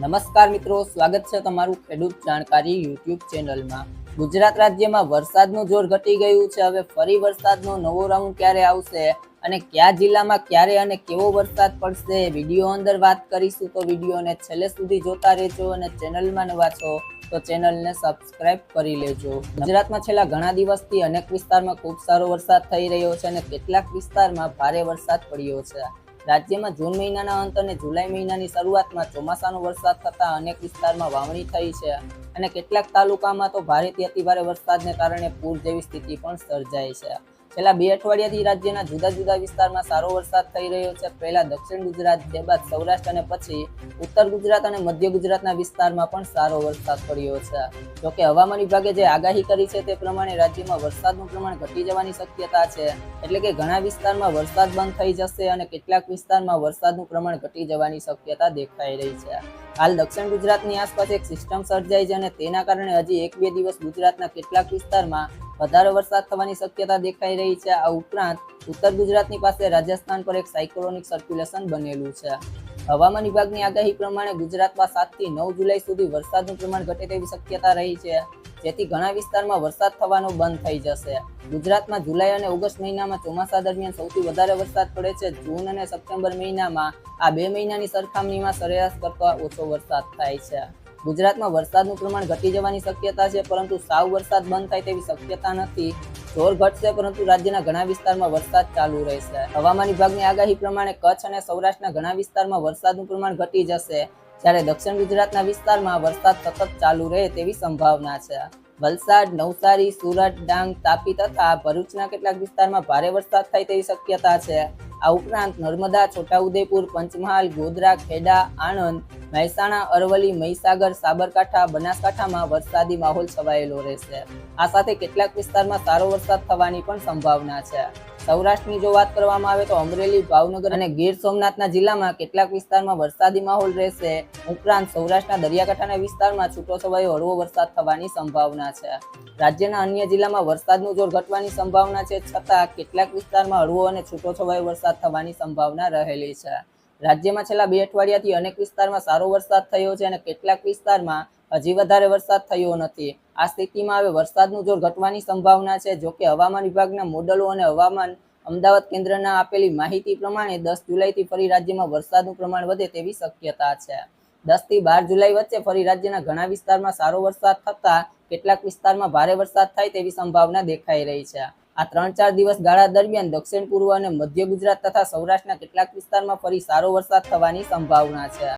નમસ્કાર મિત્રો, સ્વાગત છે તમારું ખેડૂત જાણકારી યુટ્યુબ ચેનલમાં. ગુજરાત રાજ્યમાં વરસાદનું જોર ઘટી ગયું છે, હવે ફરી વરસાદનો નવો રાઉન્ડ ક્યારે આવશે અને કયા જિલ્લામાં ક્યારે અને કેવો વરસાદ પડશે વીડિયો અંદર વાત કરીશું. તો વિડીયોને છેલ્લે સુધી જોતા રહેજો અને ચેનલમાં નવા છો, તો ચેનલને સબસ્ક્રાઇબ કરી લેજો. ગુજરાતમાં છેલ્લા ઘણા દિવસથી અનેક વિસ્તારમાં ખૂબ સારો વરસાદ થઈ રહ્યો છે અને કેટલાક વિસ્તારમાં ભારે વરસાદ પડ્યો છે. રાજ્યમાં જૂન મહિનાના અંત અને જુલાઈ મહિનાની શરૂઆતમાં ચોમાસાનો વરસાદ થતા અનેક વિસ્તારમાં વાવણી થઈ છે અને કેટલાક તાલુકામાં તો ભારેથી અતિભારે વરસાદને કારણે પૂર જેવી સ્થિતિ પણ સર્જાઈ છે. છેલ્લા બે અઠવાડિયાથી રાજ્યના જુદા જુદા વિસ્તારમાં સારો વરસાદ થઈ રહ્યો છે. પહેલા દક્ષિણ ગુજરાત ત્યારબાદ સૌરાષ્ટ્ર અને પછી ઉત્તર ગુજરાત અને મધ્ય ગુજરાતના વિસ્તારમાં પણ સારો વરસાદ પડ્યો છે. જોકે હવામાન વિભાગે જે આગાહી કરી છે તે પ્રમાણે રાજ્યમાં વરસાદનું પ્રમાણ ઘટી જવાની શક્યતા છે. એટલે કે ઘણા વિસ્તારમાં વરસાદ બંધ થઈ જશે અને કેટલાક વિસ્તારમાં વરસાદનું પ્રમાણ ઘટી જવાની શક્યતા દેખાઈ રહી છે. હાલ દક્ષિણ ગુજરાતની આસપાસ એક સિસ્ટમ સર્જાઈ છે અને તેના કારણે હજી એક બે દિવસ ગુજરાતના કેટલાક વિસ્તારમાં વધારે વરસાદ થવાની શક્યતા દેખાઈ રહી છે. આ ઉપરાંત ઉત્તર ગુજરાતની પાસે રાજસ્થાન પર એક સાયક્લોનિક સર્ક્યુલેશન બનેલું છે. હવામાન વિભાગની આગાહી પ્રમાણે ગુજરાતમાં સાતથી નવ જુલાઈ સુધી વરસાદનું પ્રમાણ ઘટે તેવી શક્યતા રહી છે. જેથી ઘણા વિસ્તારમાં વરસાદ થવાનો બંધ થઈ જશે. ગુજરાતમાં જુલાઈ અને ઓગસ્ટ મહિનામાં ચોમાસા દરમિયાન સૌથી વધારે વરસાદ પડે છે. જૂન અને સપ્ટેમ્બર મહિનામાં આ બે મહિનાની સરખામણીમાં સરેરાશ કરતાં ઓછો વરસાદ થાય છે. ગુજરાતમાં વરસાદનું પ્રમાણ ઘટી જવાની શક્યતા છે, પરંતુ સાવ વરસાદ બંધ થાય તેવી શક્યતા નથી. જોર ઘટશે, પરંતુ રાજ્યના ઘણા વિસ્તારમાં વરસાદ ચાલુ રહેશે. હવામાન વિભાગની આગાહી પ્રમાણે કચ્છ અને સૌરાષ્ટ્રના ઘણા વિસ્તારમાં વરસાદનું પ્રમાણ ઘટી જશે, જ્યારે દક્ષિણ ગુજરાતના વિસ્તારમાં વરસાદ સતત ચાલુ રહે તેવી સંભાવના છે. વલસાડ, નવસારી, સુરત, ડાંગ, તાપી તથા ભરૂચના કેટલાક વિસ્તારમાં ભારે વરસાદ થાય તેવી શક્યતા છે. આ ઉપરાંત નર્મદા, છોટાઉદેપુર, પંચમહાલ, ગોધરા, ખેડા, આણંદ મહેસાણા, અરવલ્લી, મહીસાગર, સાબરકાંઠા, બનાસકાંઠામાં વરસાદી માહોલ છવાયેલો રહેશે. આ સાથે કેટલાક વિસ્તારમાં સારો વરસાદ થવાની પણ સંભાવના છે. સૌરાષ્ટ્રની જો વાત કરવામાં આવે તો અમરેલી, ભાવનગર અને ગીર સોમનાથના જિલ્લામાં કેટલાક વિસ્તારમાં વરસાદી માહોલ રહેશે. ઉપરાંત સૌરાષ્ટ્રના દરિયાકાંઠાના વિસ્તારમાં છૂટો છવાયો હળવો વરસાદ થવાની સંભાવના છે. રાજ્યના અન્ય જિલ્લામાં વરસાદનું જોર ઘટવાની સંભાવના છે, છતાં કેટલાક વિસ્તારમાં હળવો અને છૂટો છવાયો વરસાદ થવાની સંભાવના રહેલી છે. રાજ્યમાં છેલ્લા બે અઠવાડિયાથી અનેક વિસ્તારમાં સારો વરસાદ થયો છે અને કેટલાક વિસ્તારમાં હજી વધારે વરસાદ થયો નથી. આ સ્થિતિમાં હવે વરસાદનું જોર ઘટવાની સંભાવના છે. જોકે હવામાન વિભાગના મોડલો અને હવામાન અમદાવાદ કેન્દ્રના આપેલી માહિતી પ્રમાણે દસ જુલાઈથી ફરી રાજ્યમાં વરસાદનું પ્રમાણ વધે તેવી શક્યતા છે. દસથી બાર જુલાઈ વચ્ચે ફરી રાજ્યના ઘણા વિસ્તારમાં સારો વરસાદ થતા કેટલાક વિસ્તારમાં ભારે વરસાદ થાય તેવી સંભાવના દેખાઈ રહી છે. આ ત્રણ ચાર દિવસ ગાળા દરમિયાન દક્ષિણ પૂર્વ અને મધ્ય ગુજરાત તથા સૌરાષ્ટ્રના કેટલાક વિસ્તારમાં ફરી સારો વરસાદ થવાની સંભાવના છે.